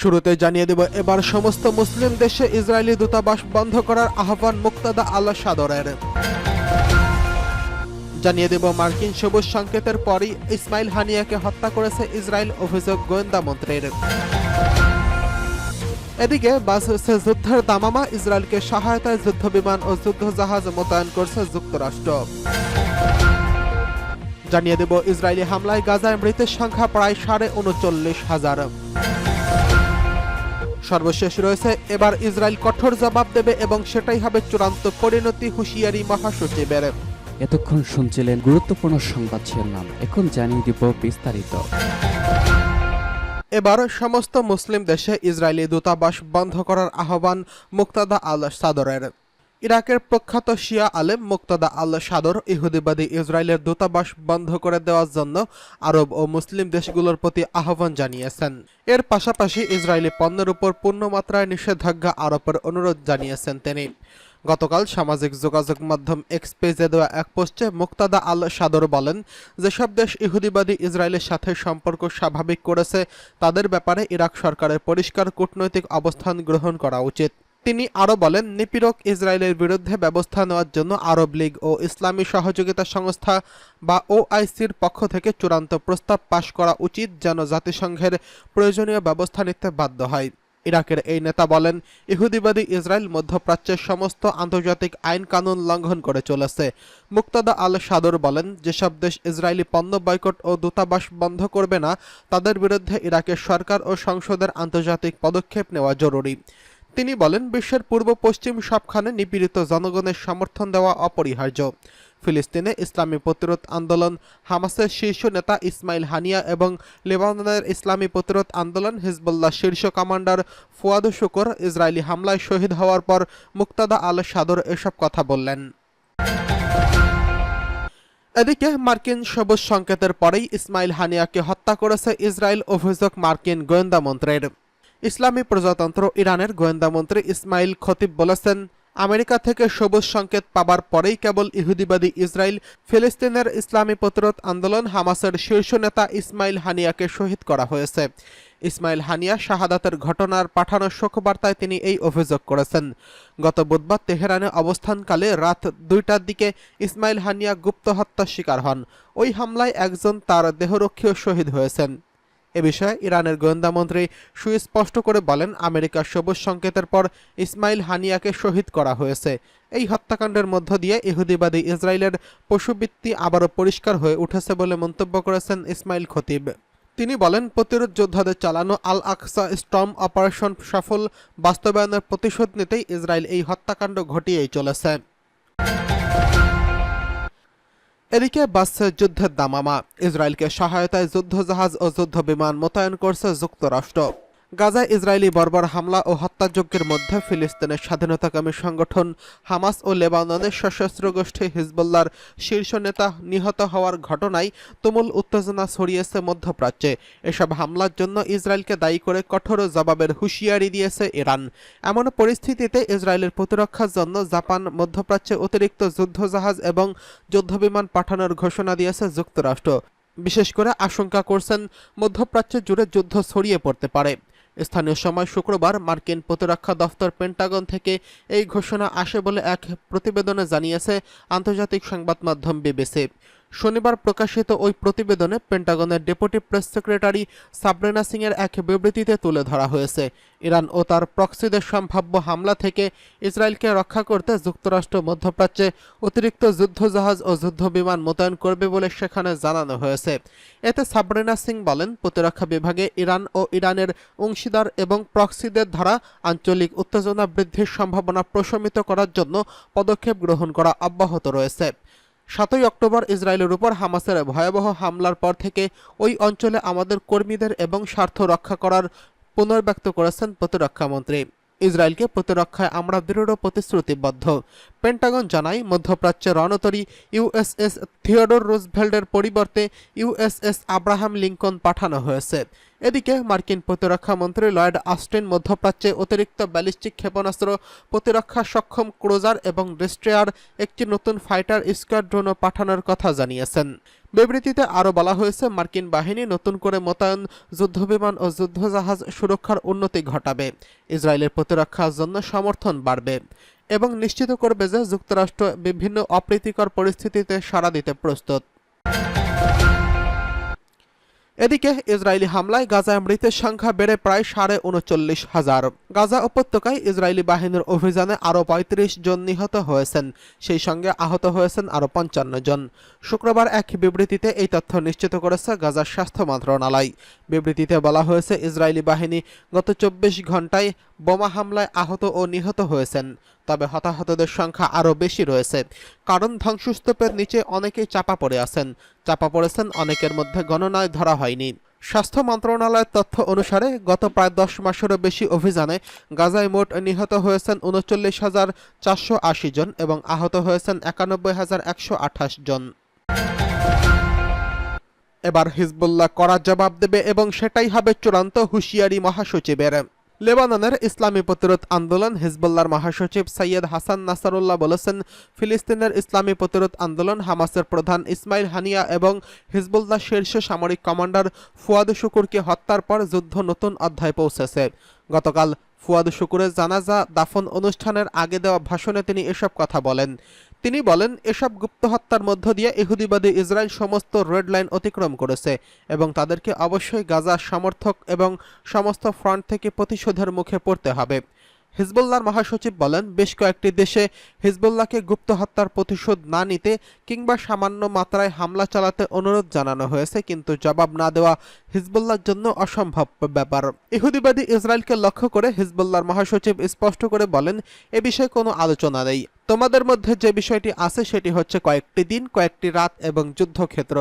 শুরুতে জানিয়ে দেব, এবার সমস্ত মুসলিম দেশে ইসরায়েলি দূতাবাস বন্ধ করার আহ্বান মুক্তাদা আল্লাহ সাদরের। জানিয়ে দেব, মার্কিন সবুজ সংকেতের পরই ইসমাইল হানিয়াকে হত্যা করেছে ইসরায়েল অভিযোগ গোয়েন্দা মন্ত্রীর। এদিকে, বাস হচ্ছে যুদ্ধের দামামা ইসরায়েলকে সহায়তায় যুদ্ধ বিমান ও যুদ্ধ জাহাজ মোতায়েন করছে যুক্তরাষ্ট্র। জানিয়ে দেব, ইসরায়েলি হামলায় গাজায় মৃতের সংখ্যা প্রায় সাড়ে উনচল্লিশ হাজার। সর্বশেষ রয়েছে এবার ইসরায়েল কঠোর জবাব দেবে এবং সেটাই হবে চূড়ান্ত পরিণতি হুঁশিয়ারি মহাসচিবের। এতক্ষণ শুনছিলেন গুরুত্বপূর্ণ সংবাদ শিরোনাম এখন জানিয়ে দিব বিস্তারিত। এবার সমস্ত মুসলিম দেশে ইসরায়েলি দূতাবাস বন্ধ করার আহ্বান মুক্তাদা আল সাদরের। ইরাকের প্রখ্যাত শিয়া আলেম মুক্তাদা আল সাদর ইহুদিবাদী ইসরায়েলের দূতাবাস বন্ধ করে দেওয়ার জন্য আরব ও মুসলিম দেশগুলোর প্রতি আহ্বান জানিয়েছেন। এর পাশাপাশি ইসরায়েলি পণ্যের উপর পূর্ণমাত্রায় নিষেধাজ্ঞা আরোপের অনুরোধ জানিয়েছেন তিনি। গতকাল সামাজিক যোগাযোগ মাধ্যম এক্স দেওয়া এক পোস্টে মুক্তাদা আল সাদর বলেন, যেসব দেশ ইহুদিবাদী ইসরায়েলের সাথে সম্পর্ক স্বাভাবিক করেছে, তাদের ব্যাপারে ইরাক সরকারের পরিষ্কার কূটনৈতিক অবস্থান গ্রহণ করা উচিত। তিনি আরও বলেন নিপীড়ক ইসরায়েলের বিরুদ্ধে ব্যবস্থা নেওয়ার জন্য আরব লীগ ও ইসলামী সহযোগিতা সংস্থা বা ওআইসির পক্ষ থেকে চূড়ান্ত প্রস্তাব পাশ করা উচিত যেন জাতিসংঘের প্রয়োজনীয় ব্যবস্থা নিতে বাধ্য হয়। ইরাকের এই নেতা বলেন, ইহুদিবাদী ইসরায়েল মধ্যপ্রাচ্যের সমস্ত আন্তর্জাতিক আইন কানুন লঙ্ঘন করে চলেছে। মুক্তাদা আল সাদর বলেন, যেসব দেশ ইসরায়েলি পণ্য বয়কট ও দূতাবাস বন্ধ করবে না, তাদের বিরুদ্ধে ইরাকের সরকার ও সংসদের আন্তর্জাতিক পদক্ষেপ নেওয়া জরুরি। তিনি বলেন, বিশ্বের পূর্ব পশ্চিম সবখানে নিপীড়িত জনগণের সমর্থন দেওয়া অপরিহার্য। ফিলিস্তিনে ইসলামী প্রতিরোধ আন্দোলন, হামাসের শীর্ষ নেতা ইসমাইল হানিয়া এবং লেবাননের ইসলামী প্রতিরোধ আন্দোলন, হিজবুল্লাহ শীর্ষ কমান্ডার ফুয়াদ শুকর ইসরায়েলি হামলায় শহীদ হওয়ার পর মুক্তাদা আল সাদর এসব কথা বললেন। এদিকে মার্কিন সবুজ সংকেতের পরেই ইসমাইল হানিয়াকে হত্যা করেছে ইসরায়েল অভিযোগ মার্কিন গোয়েন্দা মন্ত্রীর। ইসলামী প্রজাতন্ত্র ইরানের গোয়েন্দা মন্ত্রী ইসমাইল খতিব বলেছেন, আমেরিকা থেকে সবুজ সংকেত পাবার পরেই কেবল ইহুদিবাদী ইসরায়েল ফিলিস্তিনের ইসলামী প্রতিরোধ আন্দোলন হামাসের শীর্ষ নেতা ইসমাইল হানিয়াকে শহীদ করা হয়েছে। ইসমাইল হানিয়া শাহাদাতের ঘটনার পাঠানো শোকবার্তায় তিনি এই অভিযোগ করেছেন। গত বুধবার তেহরানে অবস্থানকালে রাত দুইটার দিকে ইসমাইল হানিয়া গুপ্ত হত্যার শিকার হন। ওই হামলায় একজন তার দেহরক্ষীও শহীদ হয়েছেন। এ বিষয়ে ইরানের গোয়েন্দা মন্ত্রী সুস্পষ্ট করে বলেন, আমেরিকার সবুজ সংকেতের পর ইসমাইল হানিয়াকে শহীদ করা হয়েছে। এই হত্যাকাণ্ডের মধ্য দিয়ে ইহুদিবাদী ইসরায়েলের পশুবৃত্তি আবারও পরিষ্কার হয়ে উঠেছে বলে মন্তব্য করেছেন ইসমাইল খতিব। তিনি বলেন, প্রতিরোধ যোদ্ধাদের চালানো আল আকসা স্টর্ম অপারেশন সফল বাস্তবায়নের প্রতিশোধ নিতেই ইসরায়েল এই হত্যাকাণ্ড ঘটিয়েই চলেছে। এদিকে বাসছে যুদ্ধের দামামা। ইসরায়েলকে সহায়তায় যুদ্ধজাহাজ ও যুদ্ধ বিমান মোতায়েন করছে যুক্তরাষ্ট্র। গাজায় ইসরায়েলি বর্বর হামলা ও হত্যাযজ্ঞের মধ্যে ফিলিস্তিনের স্বাধীনতাকামী সংগঠন হামাস ও লেবাননের সশস্ত্র গোষ্ঠী হিজবুল্লার শীর্ষ নেতা নিহত হওয়ার ঘটনায় তুমুল উত্তেজনা ছড়িয়েছে মধ্যপ্রাচ্যে। এসব হামলার জন্য ইসরায়েলকে দায়ী করে কঠোর জবাবের হুঁশিয়ারি দিয়েছে ইরান। এমন পরিস্থিতিতে ইসরায়েলের প্রতিরক্ষার জন্য জাপান, মধ্যপ্রাচ্যে অতিরিক্ত যুদ্ধজাহাজ এবং যুদ্ধবিমান পাঠানোর ঘোষণা দিয়েছে যুক্তরাষ্ট্র। বিশেষ করে আশঙ্কা করছেন মধ্যপ্রাচ্য জুড়ে যুদ্ধ ছড়িয়ে পড়তে পারে। স্থানীয় সময় শুক্রবার মার্কিন প্রতিরক্ষা দফতর পেন্টাগন থেকে এই ঘোষণা আসে বলে এক প্রতিবেদনে জানিয়েছে আন্তর্জাতিক সংবাদ মাধ্যম বিবিসি। শনিবার প্রকাশিত ওই প্রতিবেদনে পেন্টাগনের deputy press secretary Sabrina Singh এর এক বিবৃতিতে তুলে ধরা হয়েছে। ইরান ও তার প্রক্সিদের সম্ভাব্য হামলা থেকে ইসরায়েলকে রক্ষা করতে যুক্তরাষ্ট্র মধ্যপ্রাচ্যে অতিরিক্ত যুদ্ধজাহাজ ও যুদ্ধবিমান মোতায়েন করবে বলে সেখানে জানানো হয়েছে। এতে সাবরেনা সিং বলেন, প্রতিরক্ষা বিভাগে ইরান ও ইরানের অংশীদার এবং প্রক্সিদের দ্বারা আঞ্চলিক উত্তেজনা বৃদ্ধির সম্ভাবনা প্রশমিত করার জন্য পদক্ষেপ গ্রহণ করা অব্যাহত রয়েছে। সাতই অক্টোবর ইসরায়েলের উপর হামাসের ভয়াবহ হামলার পর থেকে ওই অঞ্চলে আমাদের কর্মীদের এবং স্বার্থ রক্ষা করার পুনর্ব্যক্ত করেছেন প্রতিরক্ষামন্ত্রী। ইসরায়েলকে প্রতিরক্ষায় আমরা দৃঢ় প্রতিশ্রুতিবদ্ধ। পেন্টাগন জানায় মধ্যপ্রাচ্যের রণতরী ইউএসএস থিওডোর রুজভেল্ডের পরিবর্তে ইউএসএস আব্রাহাম লিঙ্কন পাঠানো হয়েছে। এদিকে মার্কিন প্রতিরক্ষা মন্ত্রী লয়েড আস্টিন মধ্যপ্রাচ্যে অতিরিক্ত ব্যালিস্টিক ক্ষেপণাস্ত্র প্রতিরক্ষা সক্ষম ক্রোজার এবং ডিস্ট্রয়ার একটি নতুন ফাইটার স্কোয়াড্রনও পাঠানোর কথা জানিয়েছেন। বিবৃতিতে আরও বলা হয়েছে, মার্কিন বাহিনী নতুন করে মোতায়েন যুদ্ধবিমান ও যুদ্ধজাহাজ সুরক্ষার উন্নতি ঘটাবে। ইসরায়েলের প্রতিরক্ষার জন্য সমর্থন বাড়বে। এবং নিশ্চিত করবে যে যুক্তরাষ্ট্র বিভিন্ন অপ্রীতিকর পরিস্থিতিতে সাড়া দিতে প্রস্তুত। এদিকে ইসরায়েলি হামলায় গাজায় মৃতের সংখ্যা বেড়ে প্রায় সাড়ে উনচল্লিশ হাজার। গাজা উপত্যকায় ইসরায়েলি বাহিনীর অভিযানে আরও পঁয়ত্রিশ জন নিহত হয়েছেন, সেই সঙ্গে আহত হয়েছেন আরও পঞ্চান্ন জন। শুক্রবার এক বিবৃতিতে এই তথ্য নিশ্চিত করেছে গাজার স্বাস্থ্য মন্ত্রণালয়। বিবৃতিতে বলা হয়েছে, ইসরায়েলি বাহিনী গত চব্বিশ ঘন্টায় বোমা হামলায় আহত ও নিহত হয়েছেন, তবে হতাহতদের সংখ্যা আরও বেশি রয়েছে। কারণ ধ্বংসস্তূপের নিচে অনেকেই চাপা পড়ে আছেন। চাপা পড়েছেন অনেকের মধ্যে গণনায় ধরা হয়নি। স্বাস্থ্য মন্ত্রণালয়ের তথ্য অনুসারে গত প্রায় দশ মাসেরও বেশি অভিযানে গাজায় মোট নিহত হয়েছেন উনচল্লিশ হাজার চারশো আশি জন এবং আহত হয়েছেন একানব্বই হাজার একশো আঠাশ জন। এবার হিজবুল্লাহ কড়া জবাব দেবে এবং সেটাই হবে চূড়ান্ত হুঁশিয়ারি মহাসচিবের। লেবাননের ইসলামী প্রতিরোধ আন্দোলন হিজবুল্লাহর মহাসচিব সৈয়দ হাসান নাসারুল্লাহ বলেছেন, ফিলিস্তিনের ইসলামী প্রতিরোধ আন্দোলন হামাসের প্রধান ইসমাইল হানিয়া এবং হিজবুল্লাহ শীর্ষ সামরিক কমান্ডার ফুয়াদ শুকুরকে হত্যার পর যুদ্ধ নতুন অধ্যায় পৌঁছেছে। গতকাল ফুয়াদ শুকুরের জানাজা দাফন অনুষ্ঠানের আগে দেওয়া ভাষণে তিনি এসব কথা বলেন। তিনি বলেন, এসব গুপ্ত হত্যার মধ্য দিয়ে ইহুদিবাদী ইসরায়েল সমস্ত রেড লাইন অতিক্রম করেছে এবং তাদেরকে অবশ্যই গাজা সমর্থক এবং সমস্ত ফ্রন্ট থেকে প্রতিশোধের মুখে পড়তে হবে। হিজবুল্লাহর মহাসচিব বলেন, বেশ কয়েকটি দেশে হিজবুল্লাহকে গুপ্ত হত্যার প্রতিশোধ না নিতে কিংবা সামান্য মাত্রায় হামলা চালাতে অনুরোধ জানানো হয়েছে, কিন্তু জবাব না দেওয়া হিজবুল্লাহর জন্য অসম্ভব ব্যাপার। ইহুদিবাদী ইসরায়েলকে লক্ষ্য করে হিজবুল্লাহর মহাসচিব স্পষ্ট করে বলেন, এ বিষয়ে কোনো আলোচনা নেই। তোমাদের মধ্যে যে বিষয়টি আছে সেটি হচ্ছে কয়েকটি দিন, কয়েকটি রাত এবং যুদ্ধক্ষেত্র।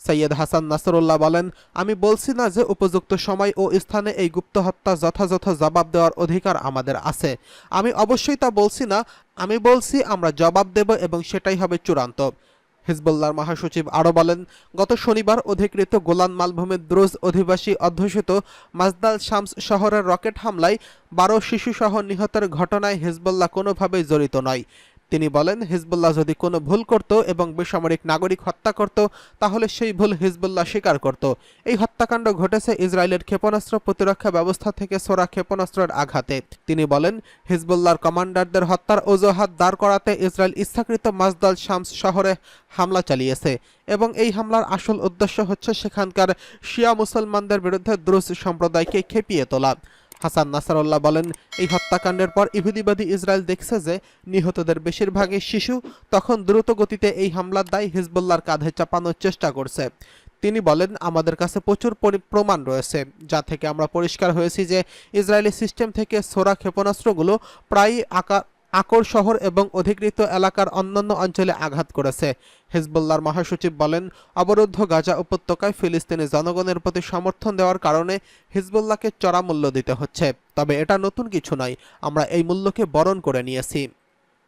সৈয়দ হাসান নাসরুল্লাহ বলেন, আমি বলছি না যে উপযুক্ত সময় ও স্থানে এই গুপ্ত হত্যা যথাযথ জবাব দেওয়ার অধিকার আমাদের আছে। আমি অবশ্যই তা বলছি না। আমি বলছি আমরা জবাব দেব এবং সেটাই হবে চূড়ান্ত। হিজবুল্লাহর মহাসচিব আরও বলেন, গত শনিবার অধিকৃত গোলান মালভূমির দ্রুজ অধিবাসী অধ্যুষিত মাজদাল শামস শহরের রকেট হামলায় বারো শিশুসহ নিহতের ঘটনায় হিজবুল্লাহ কোনোভাবেই জড়িত নয়। তিনি বলেন, হিজবুল্লাহ যদি কোনো ভুল করত এবং বেসামরিক নাগরিক হত্যা করত, তাহলে সেই ভুল হিজবুল্লাহ স্বীকার করত। এই হত্যাকাণ্ড ঘটেছে ইসরায়েলের ক্ষেপণাস্ত্র প্রতিরক্ষা ব্যবস্থা থেকে সোরা ক্ষেপণাস্ত্রের আঘাতে। তিনি বলেন, হিজবুল্লাহর কমান্ডারদের হত্যার অজুহাত দাঁড় করাতে ইসরায়েল ইচ্ছাকৃত মাজদাল শামস শহরে হামলা চালিয়েছে এবং এই হামলার আসল উদ্দেশ্য হচ্ছে সেখানকার শিয়া মুসলমানদের বিরুদ্ধে দ্রুজ সম্প্রদায়কে খেপিয়ে তোলা। হাসান নাসারুল্লাহ বলেন, এই হত্যাকাণ্ডের পর ইহুদিবাদী ইসরায়েল দেখছে যে নিহতদের বেশিরভাগই শিশু, তখন দ্রুত গতিতে এই হামলার দায় হিজবুল্লার কাঁধে চাপানোর চেষ্টা করছে। তিনি বলেন, আমাদের কাছে প্রচুর পরি- প্রমাণ রয়েছে, যা থেকে আমরা পরিষ্কার হয়েছি যে ইসরায়েলি সিস্টেম থেকে সোরা ক্ষেপণাস্ত্রগুলো প্রায়ই আকা আকর শহর এবং অধিকৃত এলাকার অন্যান্য অঞ্চলে আঘাত করেছে। হিজবুল্লাহর মহাসচিব বলেন, অবরুদ্ধ গাজা উপত্যকায় ফিলিস্তিনি জনগণের প্রতি সমর্থন দেওয়ার কারণে হিজবুল্লাহকে চড়া মূল্য দিতে হচ্ছে। তবে এটা নতুন কিছু নয়, আমরা এই মূল্যকে বরণ করে নিয়েছি।